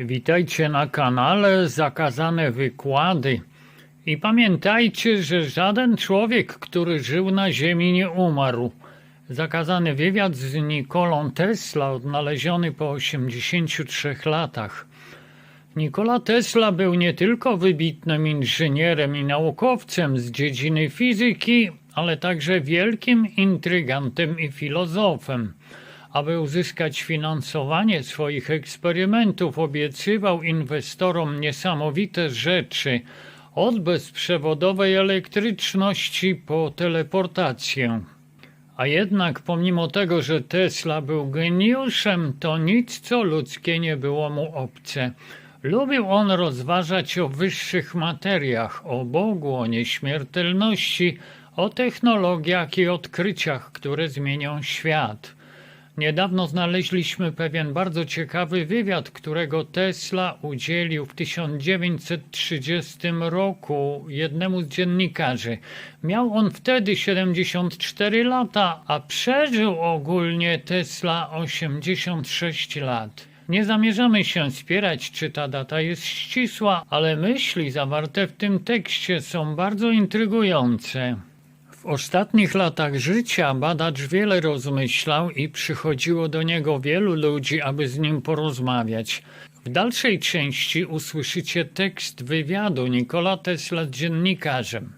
Witajcie na kanale Zakazane Wykłady. I pamiętajcie, że żaden człowiek, który żył na Ziemi, nie umarł. Zakazany wywiad z Nikolą Tesla, odnaleziony po 83 latach. Nikola Tesla był nie tylko wybitnym inżynierem i naukowcem z dziedziny fizyki, ale także wielkim intrygantem i filozofem. Aby uzyskać finansowanie swoich eksperymentów, obiecywał inwestorom niesamowite rzeczy, od bezprzewodowej elektryczności po teleportację. A jednak pomimo tego, że Tesla był geniuszem, to nic co ludzkie nie było mu obce. Lubił on rozważać o wyższych materiach, o Bogu, o nieśmiertelności, o technologiach i odkryciach, które zmienią świat. Niedawno znaleźliśmy pewien bardzo ciekawy wywiad, którego Tesla udzielił w 1930 roku jednemu z dziennikarzy. Miał on wtedy 74 lata, a przeżył ogólnie Tesla 86 lat. Nie zamierzamy się spierać, czy ta data jest ścisła, ale myśli zawarte w tym tekście są bardzo intrygujące. W ostatnich latach życia badacz wiele rozmyślał i przychodziło do niego wielu ludzi, aby z nim porozmawiać. W dalszej części usłyszycie tekst wywiadu Nikola Tesla z dziennikarzem.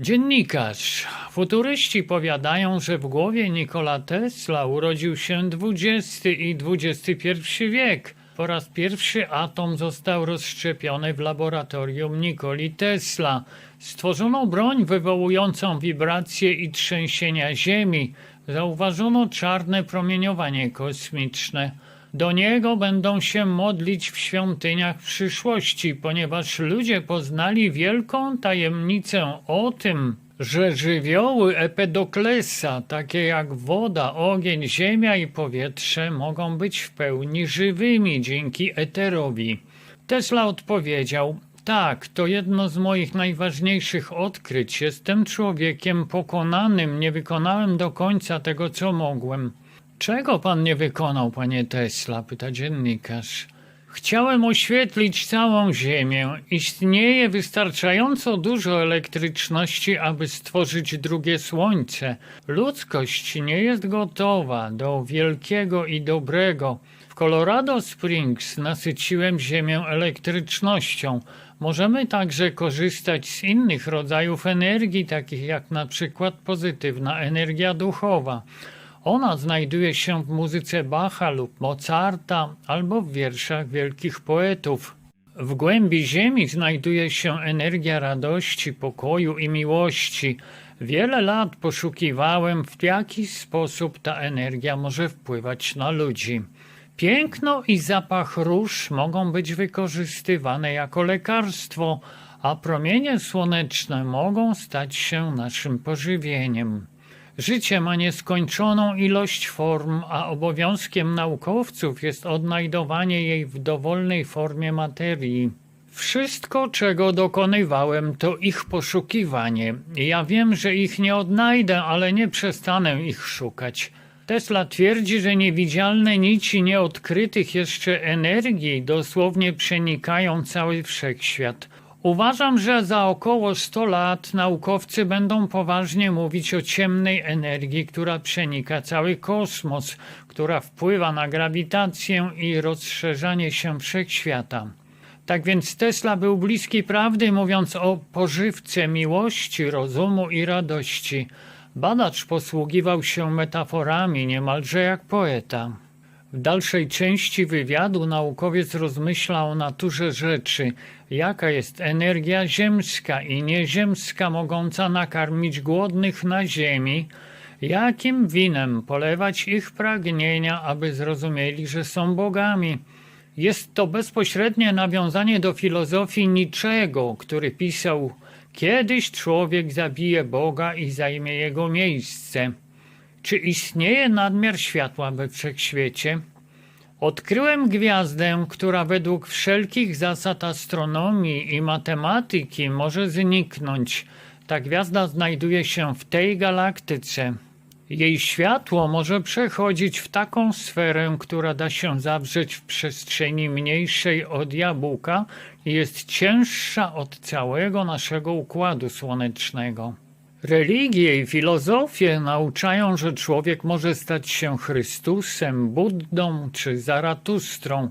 Dziennikarz. Futuryści powiadają, że w głowie Nikola Tesla urodził się XX i XXI wiek. Po raz pierwszy atom został rozszczepiony w laboratorium Nikoli Tesla. Stworzono broń wywołującą wibracje i trzęsienia Ziemi. Zauważono czarne promieniowanie kosmiczne. Do niego będą się modlić w świątyniach przyszłości, ponieważ ludzie poznali wielką tajemnicę o tym, że żywioły Epedoklesa, takie jak woda, ogień, ziemia i powietrze, mogą być w pełni żywymi dzięki eterowi. Tesla odpowiedział: Tak, to jedno z moich najważniejszych odkryć. Jestem człowiekiem pokonanym, nie wykonałem do końca tego, co mogłem. Czego pan nie wykonał, panie Tesla? pyta dziennikarz. Chciałem oświetlić całą Ziemię. Istnieje wystarczająco dużo elektryczności, aby stworzyć drugie słońce. Ludzkość nie jest gotowa do wielkiego i dobrego. W Colorado Springs nasyciłem Ziemię elektrycznością. Możemy także korzystać z innych rodzajów energii, takich jak na przykład pozytywna energia duchowa. Ona znajduje się w muzyce Bacha lub Mozarta albo w wierszach wielkich poetów. W głębi ziemi znajduje się energia radości, pokoju i miłości. Wiele lat poszukiwałem, w jaki sposób ta energia może wpływać na ludzi. Piękno i zapach róż mogą być wykorzystywane jako lekarstwo, a promienie słoneczne mogą stać się naszym pożywieniem. Życie ma nieskończoną ilość form, a obowiązkiem naukowców jest odnajdowanie jej w dowolnej formie materii. Wszystko, czego dokonywałem, to ich poszukiwanie. Ja wiem, że ich nie odnajdę, ale nie przestanę ich szukać. Tesla twierdzi, że niewidzialne nici nieodkrytych jeszcze energii dosłownie przenikają cały wszechświat. Uważam, że za około 100 lat naukowcy będą poważnie mówić o ciemnej energii, która przenika cały kosmos, która wpływa na grawitację i rozszerzanie się wszechświata. Tak więc Tesla był bliski prawdy, mówiąc o pożywce miłości, rozumu i radości. Badacz posługiwał się metaforami niemalże jak poeta. W dalszej części wywiadu naukowiec rozmyśla o naturze rzeczy, jaka jest energia ziemska i nieziemska mogąca nakarmić głodnych na ziemi, jakim winem polewać ich pragnienia, aby zrozumieli, że są bogami. Jest to bezpośrednie nawiązanie do filozofii Niczego, który pisał: Kiedyś człowiek zabije Boga i zajmie jego miejsce. Czy istnieje nadmiar światła we wszechświecie? Odkryłem gwiazdę, która według wszelkich zasad astronomii i matematyki może zniknąć. Ta gwiazda znajduje się w tej galaktyce. Jej światło może przechodzić w taką sferę, która da się zawrzeć w przestrzeni mniejszej od jabłka i jest cięższa od całego naszego układu słonecznego. Religie i filozofie nauczają, że człowiek może stać się Chrystusem, Buddą czy Zaratustrą.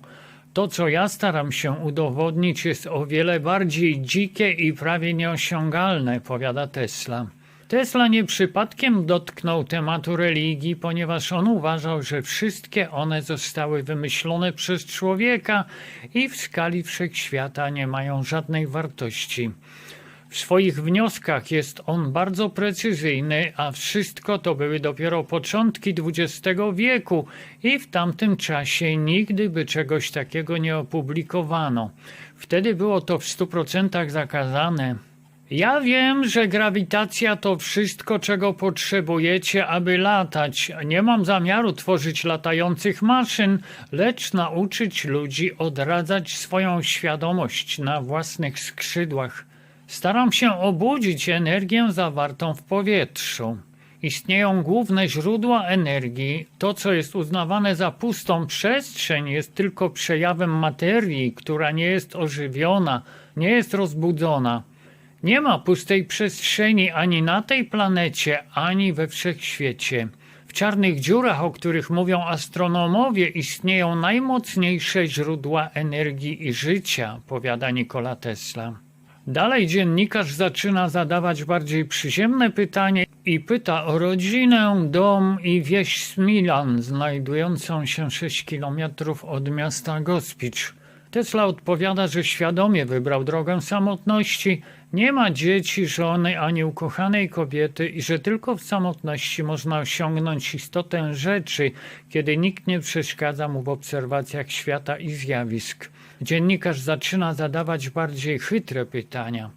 To, co ja staram się udowodnić, jest o wiele bardziej dzikie i prawie nieosiągalne, powiada Tesla. Tesla nie przypadkiem dotknął tematu religii, ponieważ on uważał, że wszystkie one zostały wymyślone przez człowieka i w skali wszechświata nie mają żadnej wartości. W swoich wnioskach jest on bardzo precyzyjny, a wszystko to były dopiero początki XX wieku i w tamtym czasie nigdy by czegoś takiego nie opublikowano. Wtedy było to w 100% zakazane. Ja wiem, że grawitacja to wszystko, czego potrzebujecie, aby latać. Nie mam zamiaru tworzyć latających maszyn, lecz nauczyć ludzi odradzać swoją świadomość na własnych skrzydłach. Staram się obudzić energię zawartą w powietrzu. Istnieją główne źródła energii. To, co jest uznawane za pustą przestrzeń, jest tylko przejawem materii, która nie jest ożywiona, nie jest rozbudzona. Nie ma pustej przestrzeni ani na tej planecie, ani we wszechświecie. W czarnych dziurach, o których mówią astronomowie, istnieją najmocniejsze źródła energii i życia, powiada Nikola Tesla. Dalej dziennikarz zaczyna zadawać bardziej przyziemne pytanie i pyta o rodzinę, dom i wieś Smilan, znajdującą się 6 kilometrów od miasta Gospicz. Tesla odpowiada, że świadomie wybrał drogę samotności, nie ma dzieci, żony ani ukochanej kobiety i że tylko w samotności można osiągnąć istotę rzeczy, kiedy nikt nie przeszkadza mu w obserwacjach świata i zjawisk. Dziennikarz zaczyna zadawać bardziej chytre pytania.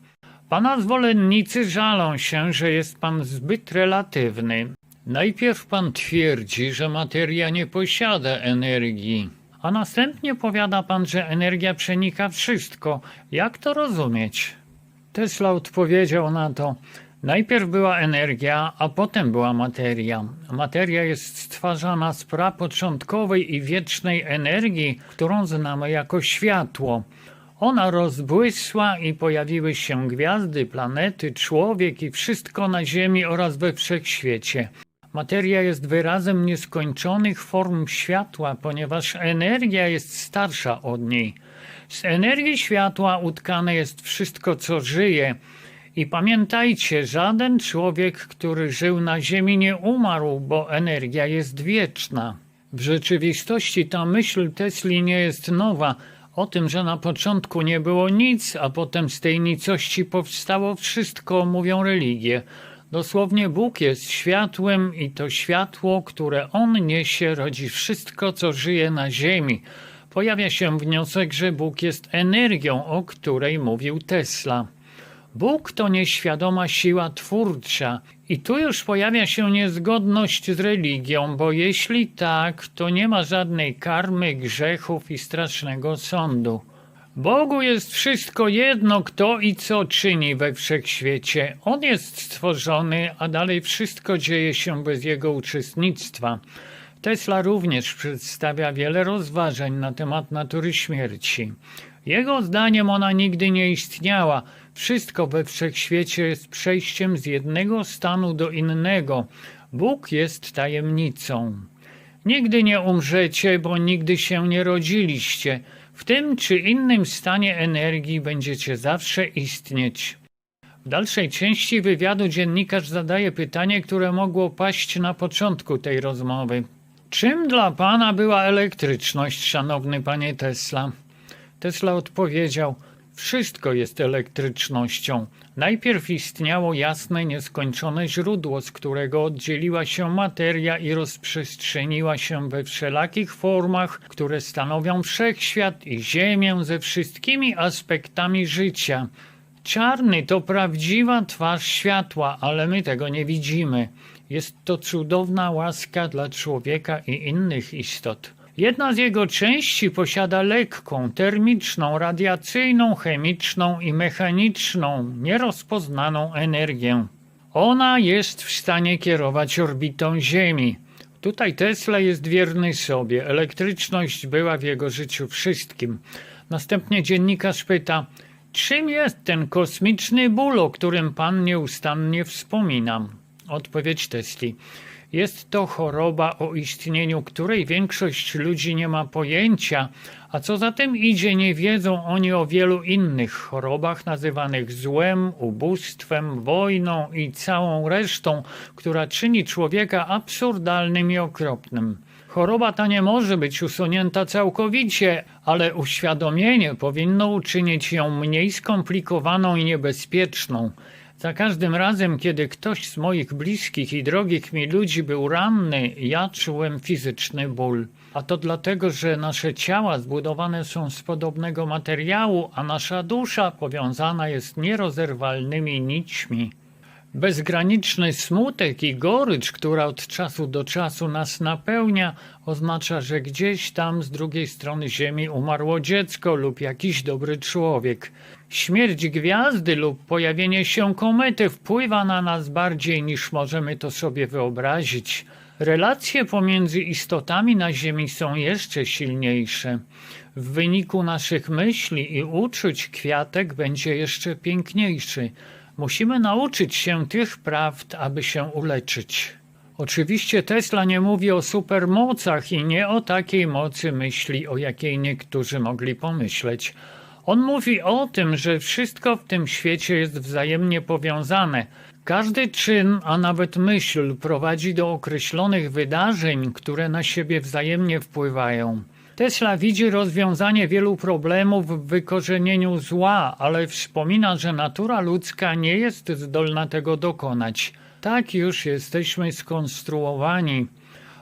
Pana zwolennicy żalą się, że jest pan zbyt relatywny. Najpierw pan twierdzi, że materia nie posiada energii, a następnie powiada pan, że energia przenika wszystko. Jak to rozumieć? Tesla odpowiedział na to: Najpierw była energia, a potem była materia. Materia jest stwarzana z prapoczątkowej i wiecznej energii, którą znamy jako światło. Ona rozbłysła i pojawiły się gwiazdy, planety, człowiek i wszystko na Ziemi oraz we wszechświecie. Materia jest wyrazem nieskończonych form światła, ponieważ energia jest starsza od niej. Z energii światła utkane jest wszystko, co żyje. I pamiętajcie, żaden człowiek, który żył na Ziemi, nie umarł, bo energia jest wieczna. W rzeczywistości ta myśl Tesli nie jest nowa. O tym, że na początku nie było nic, a potem z tej nicości powstało wszystko, mówią religie. Dosłownie Bóg jest światłem i to światło, które On niesie, rodzi wszystko, co żyje na ziemi. Pojawia się wniosek, że Bóg jest energią, o której mówił Tesla. Bóg to nieświadoma siła twórcza. I tu już pojawia się niezgodność z religią, bo jeśli tak, to nie ma żadnej karmy, grzechów i strasznego sądu. Bogu jest wszystko jedno, kto i co czyni we wszechświecie. On jest stworzony, a dalej wszystko dzieje się bez jego uczestnictwa. Tesla również przedstawia wiele rozważań na temat natury śmierci. Jego zdaniem ona nigdy nie istniała. Wszystko we wszechświecie jest przejściem z jednego stanu do innego. Bóg jest tajemnicą. Nigdy nie umrzecie, bo nigdy się nie rodziliście. W tym czy innym stanie energii będziecie zawsze istnieć. W dalszej części wywiadu dziennikarz zadaje pytanie, które mogło paść na początku tej rozmowy. Czym dla pana była elektryczność, szanowny panie Tesla? Tesla odpowiedział: Wszystko jest elektrycznością. Najpierw istniało jasne, nieskończone źródło, z którego oddzieliła się materia i rozprzestrzeniła się we wszelakich formach, które stanowią wszechświat i Ziemię ze wszystkimi aspektami życia. Czarny to prawdziwa twarz światła, ale my tego nie widzimy. Jest to cudowna łaska dla człowieka i innych istot. Jedna z jego części posiada lekką, termiczną, radiacyjną, chemiczną i mechaniczną, nierozpoznaną energię. Ona jest w stanie kierować orbitą Ziemi. Tutaj Tesla jest wierny sobie. Elektryczność była w jego życiu wszystkim. Następnie dziennikarz pyta, czym jest ten kosmiczny ból, o którym pan nieustannie wspomina? Odpowiedź Tesli. Jest to choroba, o istnieniu której większość ludzi nie ma pojęcia, a co za tym idzie, nie wiedzą oni o wielu innych chorobach nazywanych złem, ubóstwem, wojną i całą resztą, która czyni człowieka absurdalnym i okropnym. Choroba ta nie może być usunięta całkowicie, ale uświadomienie powinno uczynić ją mniej skomplikowaną i niebezpieczną. Za każdym razem, kiedy ktoś z moich bliskich i drogich mi ludzi był ranny, ja czułem fizyczny ból. A to dlatego, że nasze ciała zbudowane są z podobnego materiału, a nasza dusza powiązana jest nierozerwalnymi nićmi. Bezgraniczny smutek i gorycz, która od czasu do czasu nas napełnia, oznacza, że gdzieś tam z drugiej strony Ziemi umarło dziecko lub jakiś dobry człowiek. Śmierć gwiazdy lub pojawienie się komety wpływa na nas bardziej niż możemy to sobie wyobrazić. Relacje pomiędzy istotami na Ziemi są jeszcze silniejsze. W wyniku naszych myśli i uczuć kwiatek będzie jeszcze piękniejszy. Musimy nauczyć się tych prawd, aby się uleczyć. Oczywiście Tesla nie mówi o supermocach i nie o takiej mocy myśli, o jakiej niektórzy mogli pomyśleć. On mówi o tym, że wszystko w tym świecie jest wzajemnie powiązane. Każdy czyn, a nawet myśl prowadzi do określonych wydarzeń, które na siebie wzajemnie wpływają. Tesla widzi rozwiązanie wielu problemów w wykorzenieniu zła, ale wspomina, że natura ludzka nie jest zdolna tego dokonać. Tak już jesteśmy skonstruowani.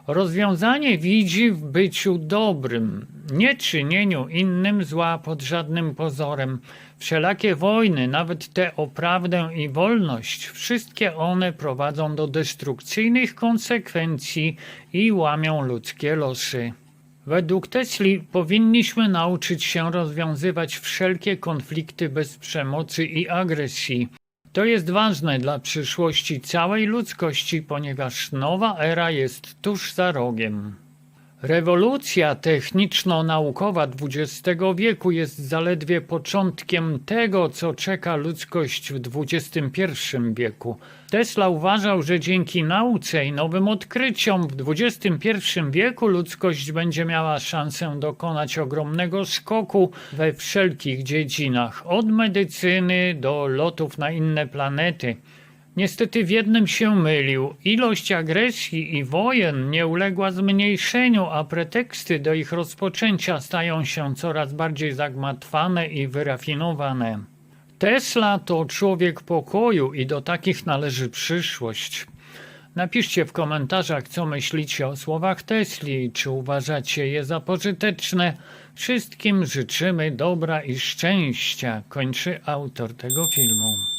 Rozwiązanie widzi w byciu dobrym, nie czynieniu innym zła pod żadnym pozorem. Wszelakie wojny, nawet te o prawdę i wolność, wszystkie one prowadzą do destrukcyjnych konsekwencji i łamią ludzkie losy. Według Tesli powinniśmy nauczyć się rozwiązywać wszelkie konflikty bez przemocy i agresji. To jest ważne dla przyszłości całej ludzkości, ponieważ nowa era jest tuż za rogiem. Rewolucja techniczno-naukowa XX wieku jest zaledwie początkiem tego, co czeka ludzkość w XXI wieku. Tesla uważał, że dzięki nauce i nowym odkryciom w XXI wieku ludzkość będzie miała szansę dokonać ogromnego skoku we wszelkich dziedzinach, od medycyny do lotów na inne planety. Niestety w jednym się mylił. Ilość agresji i wojen nie uległa zmniejszeniu, a preteksty do ich rozpoczęcia stają się coraz bardziej zagmatwane i wyrafinowane. Tesla to człowiek pokoju i do takich należy przyszłość. Napiszcie w komentarzach, co myślicie o słowach Tesli, czy uważacie je za pożyteczne. Wszystkim życzymy dobra i szczęścia, kończy autor tego filmu.